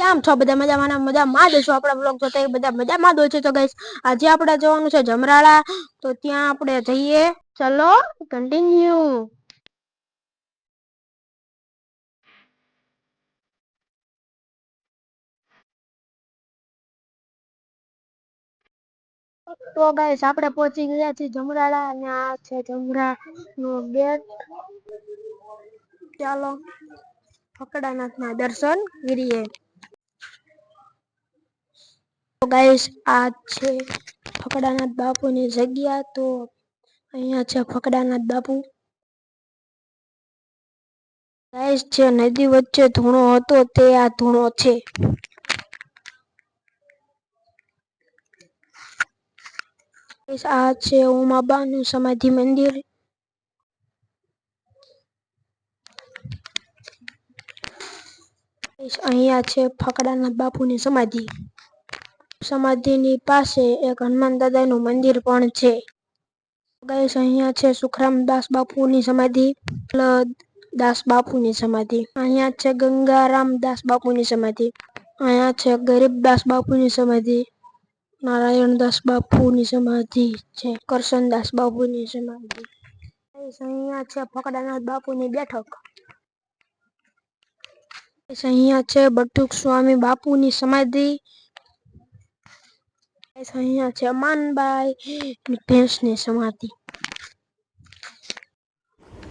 કેમ છો? બધા મજામાં મજામાં? જ છો આપણા બ્લોગ જોતા બધા મજામાં જ છે. તો ગઈશ આજે આપણે જવાનું છે જમરાળા. તો ત્યાં આપણે જઈએ. ચલો કન્ટિન્યુ તો ગાઈસ આપણે પહોંચી ગયા છીએ જમરાળા અને આ છે જમરા નો ગેટ ચાલો ફકડાનાથ ના દર્શન કરીએ. ગાઈસ આ છે ફકડાનાથ બાપુની જગ્યા. તો અહીંયા છે ફકડાનાથ બાપુ. ગાઈસ જે નદી વચ્ચે ધૂણો હતો તે આ ધૂણો છે. આ છે ઉમાબાનું સમાધિ મંદિર. અહીંયા છે ફકડાનાથ બાપુની સમાધિ. સમાધિની પાસે એક હનુમાન દાદાનું મંદિર પણ છે. ગાઈસ અહીંયા છે સુખરામદાસ બાપુની સમાધિ દાસ બાપુની સમાધિ, અહીંયા છે ગંગારામ દાસ બાપુની સમાધિ, અહીંયા છે ગરીબદાસ બાપુની સમાધિ નારાયણદાસ બાપુની સમાધિ છે કરશનદાસ બાપુની સમાધિ. અહીંયા છે ફકડાનાથ બાપુની બેઠક. અહીંયા છે બટુક સ્વામી બાપુની સમાધિ ગાઈસ અહીંયા છે માનબાઈ ભેંસની સમાધિ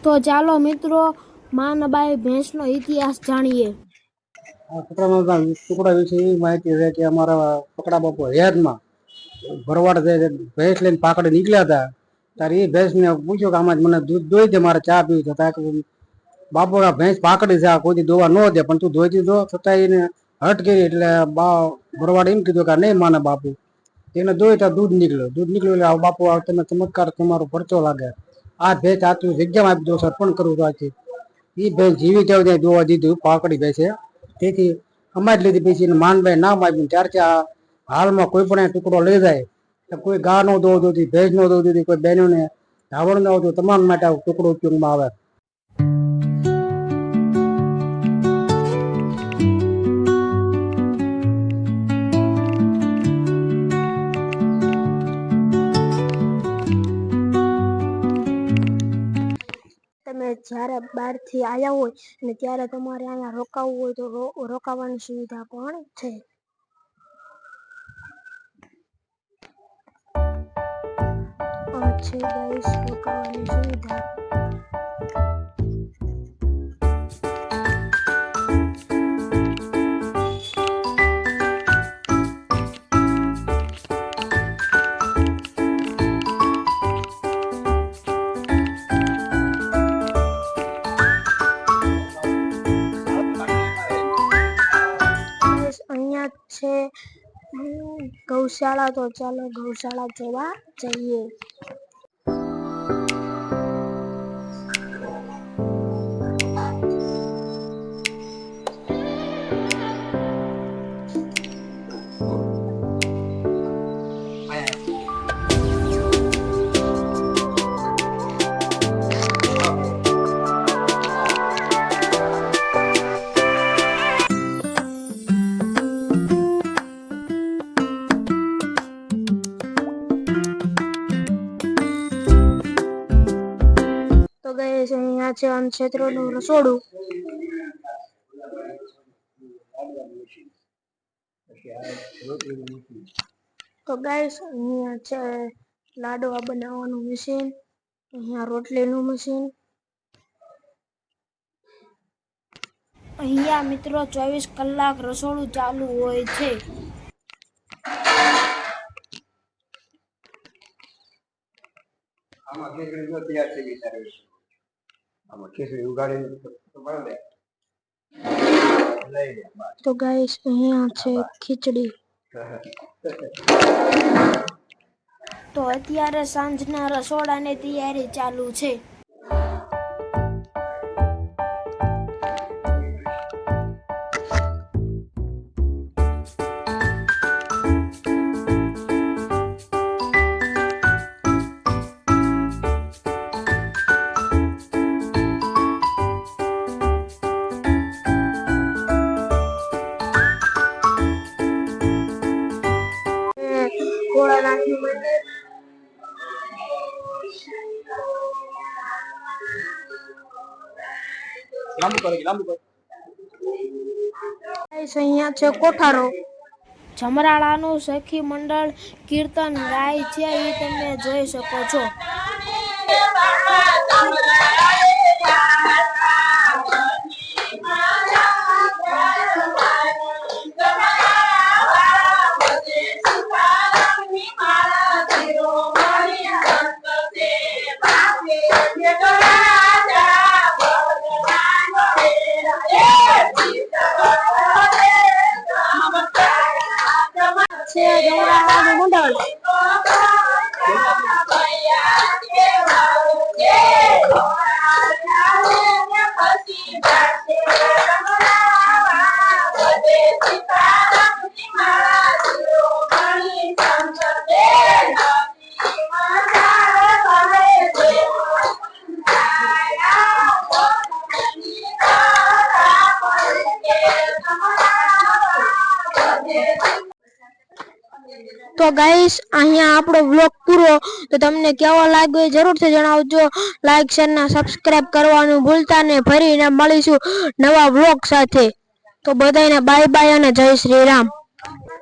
તો ચાલો મિત્રો માનબાઈ ભેંસનો ઇતિહાસ જાણીએ. કુકડામાં કુકડા વિશે એવી માહિતી છે કે અમારા કપડા બાપુ હયાતમાં ભરવાડ છે ભેંસ લઈને પાકડે નીકળ્યા હતા ત્યારે એ ભેંસને પૂછ્યું કે આમાં મને દૂધ દોઈ દે મારે ચા પીવી છે. કે બાપુ આ ભેંસ પાકડી છે આ કોઈ દોવા ન દે પણ તું ધોઈ દીધો. છતાં એને હટ કરી એટલે બા ભરવાડ એમ કીધું કે નહીં માને બાપુ. એને દોય ત્યાં દૂધ નીકળ્યું. દૂધ નીકળ્યું એટલે આ બાપુ આ તમે ચમત્કાર તમારો પરચો લાગે. આ ભેંસ આટલું જગ્યામાં આપી દો અર્પણ કરું તો આથી એ ભેંસ જીવી ત્યાં ત્યાં દોવા દીધું, પાકડી ભેંસે. તેથી અમારી લીધી પછી એને માનભાઈ નામ આપ્યું ત્યારથી આ હાલમાં કોઈ પણ ટુકડો લઈ જાય, તો કોઈ ગા નો દોવ દોતી ભેજ નો દોવ દોતી કોઈ બહેનોને ધાવણ ન આવતું તમામ માટે આ ટુકડો ઉપયોગમાં આવે. તમે જ્યારે બહારથી આવ્યા હોય અને ત્યારે તમારે અહીંયા રોકાવું હોય તો રોકાવાની સુવિધા પણ છે? છે ગાઈસ રોકાવાની સુવિધા. છે ગૌશાળા તો ચાલો ગૌશાળા જોવા જઈએ. તો છે અહીંયા છે અનક્ષેત્રોનું રસોડું તો ગાઈસ અહીંયા છે લાડવા બનાવવાનું મશીન અહીંયા રોટલીનું મશીન અહીંયા મિત્રો ચોવીસ કલાક રસોડું ચાલુ હોય છે. આમાં જો તૈયાર થઈ ગઈ આમાં ખીચડી ઉગાડીને તો ગાઈસ અહીંયા છે ખીચડી તો અત્યારે સાંજના રસોડાની તૈયારી ચાલુ છે. અહીંયા છે કોઠારો. જમરાળાનું સખી મંડળ કીર્તન ગાય છે એ તમે જોઈ શકો છો. back. તો ગાઈસ અહીંયા આપણો બ્લોગ પૂરો. તો તમને કેવો લાગ્યો એ જરૂરથી જણાવજો. લાઈક શેર ને સબસ્ક્રાઇબ કરવાનું ભૂલતા ને ફરીને મળીશું નવા બ્લોગ સાથે. તો બધાને બાય બાય અને જય શ્રી રામ.